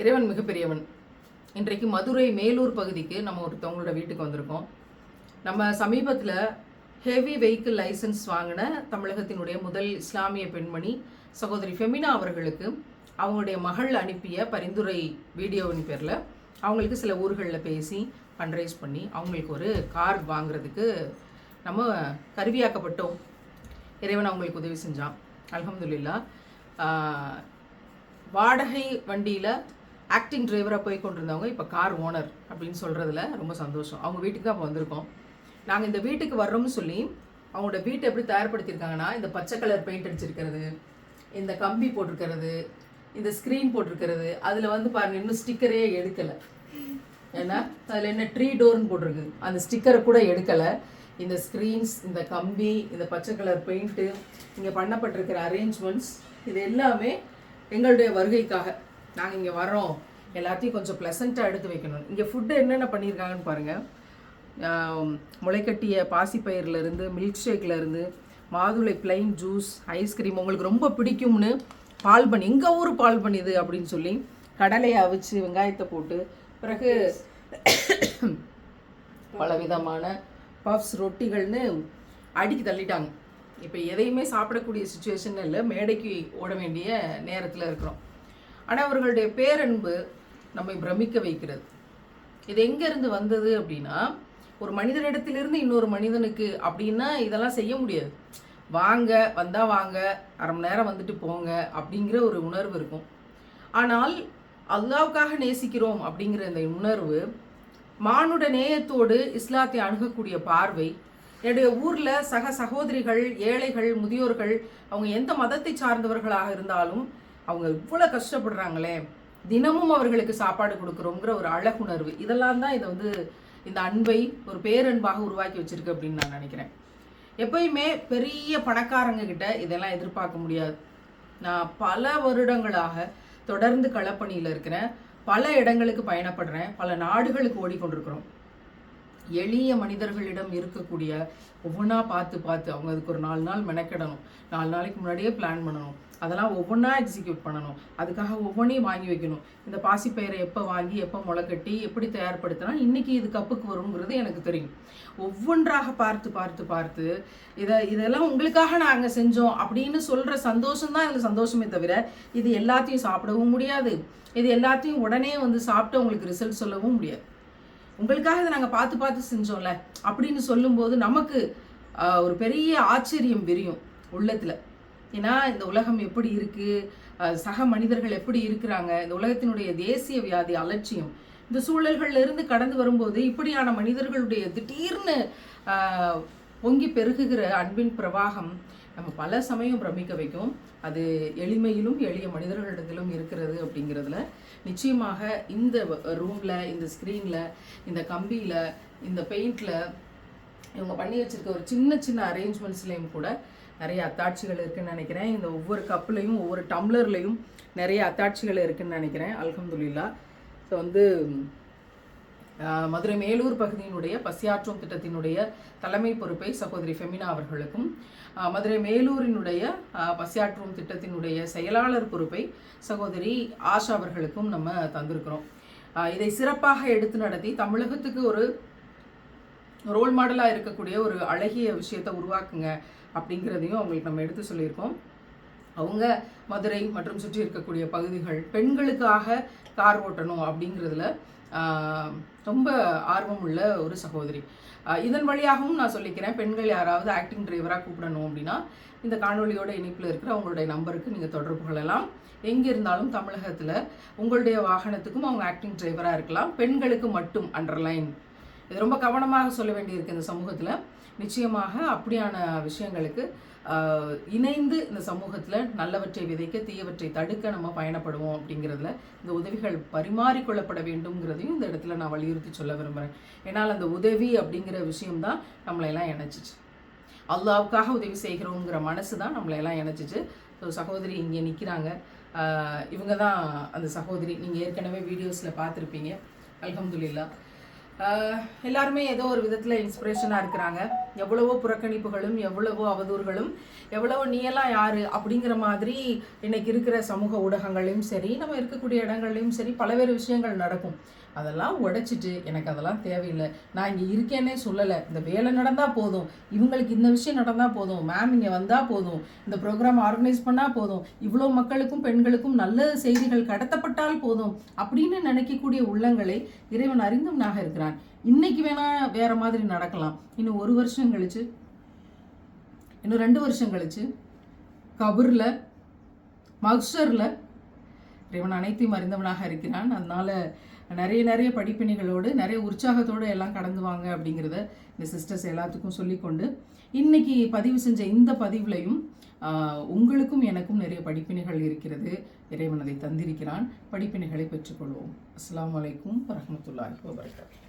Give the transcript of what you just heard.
இறைவன் மிகப்பெரியவன். இன்றைக்கு மதுரை மேலூர் பகுதிக்கு நம்ம ஒருத்தவங்களோட வீட்டுக்கு வந்திருக்கோம். நம்ம சமீபத்தில் ஹெவி வெஹிக்கிள் லைசன்ஸ் வாங்கின தமிழகத்தினுடைய முதல் இஸ்லாமிய பெண்மணி சகோதரி ஃபெமினா அவர்களுக்கு அவங்களுடைய மகள் அனுப்பிய பரிந்துரை வீடியோவின் பேரில் அவங்களுக்கு சில ஊர்களில் பேசி ஃபண்ட்ரைஸ் பண்ணி அவங்களுக்கு ஒரு கார் வாங்குறதுக்கு நம்ம கருவியாக்கப்பட்டோம். இறைவன் அவங்களுக்கு உதவி செஞ்சான். அலமதுல்லா வாடகை வண்டியில் ஆக்டிங் டிரைவராக போய் கொண்டிருந்தவங்க இப்போ கார் ஓனர் அப்படின்னு சொல்கிறதுல ரொம்ப சந்தோஷம். அவங்க வீட்டுக்கு தான் இப்போ வந்திருக்கோம். நாங்கள் இந்த வீட்டுக்கு வர்றோம்னு சொல்லி அவங்களோட வீட்டை எப்படி தயார்படுத்தியிருக்காங்கன்னா இந்த பச்சை கலர் பெயிண்ட் அடிச்சிருக்கிறது இந்த கம்பி போட்டிருக்கிறது இந்த ஸ்க்ரீன் போட்டிருக்கிறது அதில் வந்து பாருங்க இன்னும் ஸ்டிக்கரே எடுக்கலை. ஏன்னா அதில் என்ன ட்ரீ டோர்னு போட்டிருக்கு. அந்த ஸ்டிக்கரை கூட எடுக்கலை. இந்த ஸ்க்ரீன்ஸ் இந்த கம்பி இந்த பச்சை கலர் பெயிண்ட்டு இங்கே பண்ணப்பட்டிருக்கிற அரேஞ்ச்மெண்ட்ஸ் இது எல்லாமே எங்களுடைய வருகைக்காக. நாங்கள் இங்கே வரோம் எல்லாத்தையும் கொஞ்சம் ப்ளசண்ட்டாக எடுத்து வைக்கணும். இங்கே ஃபுட்டு என்னென்ன பண்ணியிருக்காங்கன்னு பாருங்கள் முளைக்கட்டிய பாசிப்பயிர்லேருந்து மில்க் ஷேக்லேருந்து மாதுளை பிளைன் ஜூஸ் ஐஸ்கிரீம் உங்களுக்கு ரொம்ப பிடிக்கும்னு பால் பண்ணி எங்கள் ஊர் பால் பண்ணிது அப்படின்னு சொல்லி கடலையை அவிச்சு வெங்காயத்தை போட்டு பிறகு பல விதமான பஃப்ஸ் ரொட்டிகள்னு அடிக்கி தள்ளிட்டாங்க. இப்போ எதையுமே சாப்பிடக்கூடிய சுச்சுவேஷன் இல்லை மேடைக்கு ஓட வேண்டிய நேரத்தில் இருக்கிறோம். ஆனால் அவர்களுடைய பேரன்பு நம்மை பிரமிக்க வைக்கிறது. இது எங்கேருந்து வந்தது அப்படின்னா ஒரு மனிதனிடத்திலிருந்து இன்னொரு மனிதனுக்கு அப்படின்னா இதெல்லாம் செய்ய முடியாது. வாங்க வந்தால் வாங்க அரை மணி நேரம் வந்துட்டு போங்க அப்படிங்கிற ஒரு உணர்வு இருக்கும். ஆனால் அல்லாவுக்காக நேசிக்கிறோம் அப்படிங்கிற இந்த உணர்வு மானுட நேயத்தோடு இஸ்லாத்தை அணுகக்கூடிய பார்வை என்னுடைய ஊரில் சக சகோதரிகள் ஏழைகள் முதியோர்கள் அவங்க எந்த மதத்தை சார்ந்தவர்களாக இருந்தாலும் அவங்க இவ்வளோ கஷ்டப்படுறாங்களே தினமும் அவர்களுக்கு சாப்பாடு கொடுக்குறோங்கிற ஒரு அழகுணர்வு. இதெல்லாம் தான் இதை வந்து இந்த அன்பை ஒரு பேரன்பாக உருவாக்கி வச்சிருக்கு அப்படின்னு நான் நினைக்கிறேன். எப்பயுமே பெரிய பணக்காரங்க கிட்ட இதெல்லாம் எதிர்பார்க்க முடியாது. நான் பல வருடங்களாக தொடர்ந்து களப்பணியில் இருக்கிறேன். பல இடங்களுக்கு பயணப்படுறேன். பல நாடுகளுக்கு ஓடிக்கொண்டிருக்கிறோம். எளிய மனிதர்களிடம் இருக்கக்கூடிய ஒவ்வொன்றா பார்த்து பார்த்து அவங்க அதுக்கு ஒரு நாலு நாள் மெனக்கிடணும். நாலு நாளைக்கு முன்னாடியே பிளான் பண்ணணும். அதெல்லாம் ஒவ்வொன்றா எக்ஸிக்யூட் பண்ணணும். அதுக்காக ஒவ்வொன்றையும் வாங்கி வைக்கணும். இந்த பாசிப்பயிரை எப்போ வாங்கி எப்போ முளைக்கட்டி எப்படி தயார்படுத்தினா இன்றைக்கி இது கப்புக்கு வருங்கிறது எனக்கு தெரியும். ஒவ்வொன்றாக பார்த்து பார்த்து பார்த்து இதை இதெல்லாம் உங்களுக்காக நாங்கள் செஞ்சோம் அப்படின்னு சொல்கிற சந்தோஷம் தான் எனக்கு சந்தோஷமே தவிர இது எல்லாத்தையும் சாப்பிடவும் முடியாது. இது எல்லாத்தையும் உடனே வந்து சாப்பிட்டு உங்களுக்கு ரிசல்ட் சொல்லவும் முடியாது. உங்களுக்காக இதை நாங்கள் பார்த்து பார்த்து செஞ்சோம்ல அப்படின்னு சொல்லும்போது நமக்கு ஒரு பெரிய ஆச்சரியம் விரியும் உள்ளத்தில். ஏன்னா இந்த உலகம் எப்படி இருக்குது சக மனிதர்கள் எப்படி இருக்கிறாங்க? இந்த உலகத்தினுடைய தேசிய வியாதி அலட்சியம். இந்த சூழல்கள்ல இருந்து கடந்து வரும்போது இப்படியான மனிதர்களுடைய திடீர்னு பொங்கி பெருகுகிற அன்பின் பிரவாகம் நம்ம பல சமயம் பிரமிக்க வைக்கும். அது எளிமையிலும் எளிய மனிதர்களிடத்திலும் இருக்கிறது அப்படிங்கிறதுல நிச்சயமாக இந்த ரூமில் இந்த ஸ்க்ரீனில் இந்த கம்பியில் இந்த பெயிண்டில் இவங்க பண்ணி வச்சிருக்க ஒரு சின்ன சின்ன அரேஞ்ச்மெண்ட்ஸ்லேயும் கூட நிறைய அத்தாட்சிகள் இருக்குன்னு நினைக்கிறேன். இந்த ஒவ்வொரு கப்புலையும் ஒவ்வொரு டம்ளர்லேயும் நிறைய அத்தாட்சிகள் இருக்குன்னு நினைக்கிறேன். அலகம்துல்லா ஸோ வந்து மதுரை மேலூர் பகுதியினுடைய பசியாற்றும் திட்டத்தினுடைய தலைமை பொறுப்பை சகோதரி ஃபெமினா அவர்களுக்கும் மதுரை மேலூரினுடைய பசியாற்றும் திட்டத்தினுடைய செயலாளர் பொறுப்பை சகோதரி ஆஷா அவர்களுக்கும் நம்ம தந்திருக்கிறோம். இதை சிறப்பாக எடுத்து நடத்தி தமிழகத்துக்கு ஒரு ரோல் மாடலாக இருக்கக்கூடிய ஒரு அழகிய விஷயத்தை உருவாக்குங்க அப்படிங்கிறதையும் அவங்களுக்கு நம்ம எடுத்து சொல்லியிருக்கோம். அவங்க மதுரை மற்றும் சுற்றி இருக்கக்கூடிய பகுதிகள் பெண்களுக்காக கார் ஓட்டணும் அப்படிங்கிறதுல ரொம்ப ஆர்வம் உள்ள ஒரு சகோதரி. இதன் வழியாகவும் நான் சொல்லிக்கிறேன் பெண்கள் யாராவது ஆக்டிங் டிரைவராக கூப்பிடணும் அப்படின்னா இந்த காணொலியோட இணைப்பில் இருக்கிற அவங்களுடைய நம்பருக்கு நீங்கள் தொடர்பு கொள்ளலாம். எங்கே இருந்தாலும் தமிழகத்தில் உங்களுடைய வாகனத்துக்கும் அவங்க ஆக்டிங் டிரைவராக இருக்கலாம். பெண்களுக்கு மட்டும் அண்டர்லைன் இது ரொம்ப கவனமாக சொல்ல வேண்டியிருக்கு இந்த சமூகத்தில். நிச்சயமாக அப்படியான விஷயங்களுக்கு இணைந்து இந்த சமூகத்தில் நல்லவற்றை விதைக்க தீயவற்றை தடுக்க நம்ம பயணப்படுவோம் அப்படிங்கிறதுல இந்த உதவிகள் பரிமாறிக்கொள்ளப்பட வேண்டும்ங்கிறதையும் இந்த இடத்துல நான் வலியுறுத்தி சொல்ல விரும்புகிறேன் ஏன்னால் அந்த உதவி அப்படிங்கிற விஷயம்தான் நம்மளையெல்லாம் இணைச்சிச்சு. அல்லாவுக்காக உதவி செய்கிறோங்கிற மனசு தான் நம்மளையெல்லாம் இணைச்சிச்சு. ஸோ சகோதரி இங்கே நிற்கிறாங்க இவங்க தான் அந்த சகோதரி. நீங்கள் ஏற்கனவே வீடியோஸில் பார்த்துருப்பீங்க. அலமதுல்லா எல்லாருமே ஏதோ ஒரு விதத்தில் இன்ஸ்பிரேஷனாக இருக்கிறாங்க. எவ்வளவோ புறக்கணிப்புகளும் எவ்வளவோ அவதூறுகளும் எவ்வளவோ நீ எல்லாம் யாரு அப்படிங்கிற மாதிரி இன்னைக்கு இருக்கிற சமூக ஊடகங்களையும் சரி நம்ம இருக்கக்கூடிய இடங்கள்லையும் சரி பலவேறு விஷயங்கள் நடக்கும். அதெல்லாம் உடைச்சிட்டு எனக்கு அதெல்லாம் தேவையில்லை. நான் இங்கே இருக்கேன்னே சொல்லலை. இந்த வேலை நடந்தால் போதும். இவங்களுக்கு இந்த விஷயம் நடந்தால் போதும். மேம் இங்கே வந்தால் போதும். இந்த ப்ரோக்ராம் ஆர்கனைஸ் பண்ணால் போதும். இவ்வளோ மக்களுக்கும் பெண்களுக்கும் நல்ல செய்திகள் கடத்தப்பட்டால் போதும் அப்படின்னு நினைக்கக்கூடிய உள்ளங்களை இறைவன் அறிந்தவனாக இருக்கிறான். இன்னைக்கு வேணால் வேற மாதிரி நடக்கலாம். இன்னும் ஒரு வருஷம் கழிச்சு இன்னும் ரெண்டு வருஷம் கழிச்சு கபூரில் மக்சரில் இறைவன் அனைத்தையும் அறிந்தவனாக இருக்கிறான். அதனால் நிறைய நிறைய படிப்பினைகளோடு நிறைய உற்சாகத்தோடு எல்லாம் கடந்து வாங்க அப்படிங்கிறத இந்த சிஸ்டர்ஸ் எல்லாத்துக்கும் சொல்லிக்கொண்டு இன்னைக்கு பதிவு செஞ்ச இந்த பதிவுலையும் உங்களுக்கும் எனக்கும் நிறைய படிப்பினைகள் இருக்கிறது. இறைவன் அதை தந்திருக்கிறான். படிப்பினைகளை பெற்றுக்கொள்வோம். அஸ்லாம் வலைக்கும் வரமத்துல்லாஹி வபரகாத்துஹு.